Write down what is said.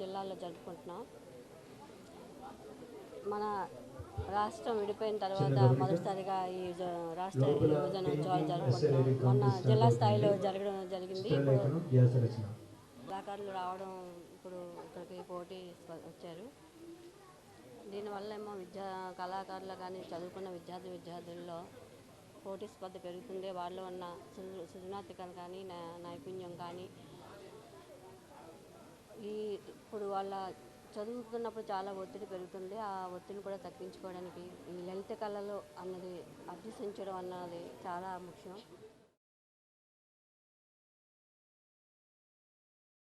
జిల్లాల్లో జరుపుకుంటున్నాం. మన రాష్ట్రం విడిపోయిన తర్వాత మొదటిసారిగా ఈ రాష్ట్ర యువజన ఉత్సవాలు జరుపుకుంటున్నాం. మొన్న జిల్లా స్థాయిలో జరగడం జరిగింది. ఇప్పుడు కళాకారులు రావడం ఇప్పుడు ఇక్కడికి పోటీ వచ్చారు. దీనివల్ల ఏమో విద్యా కళాకారులు కానీ చదువుకున్న విద్యార్థి విద్యార్థుల్లో పోటీ స్పర్ధ పెరుగుతుంది వాళ్ళు ఉన్న సృ- సృజనాత్మకత కానీ నైపుణ్యం కానీ. ఈ ఇప్పుడు వాళ్ళ చదువుతున్నప్పుడు చాలా ఒత్తిడి పెరుగుతుంది ఆ ఒత్తిడిని కూడా తగ్గించుకోవడానికి ఈ లలిత కళలు అన్నది అభ్యసించడం అన్నది చాలా ముఖ్యం.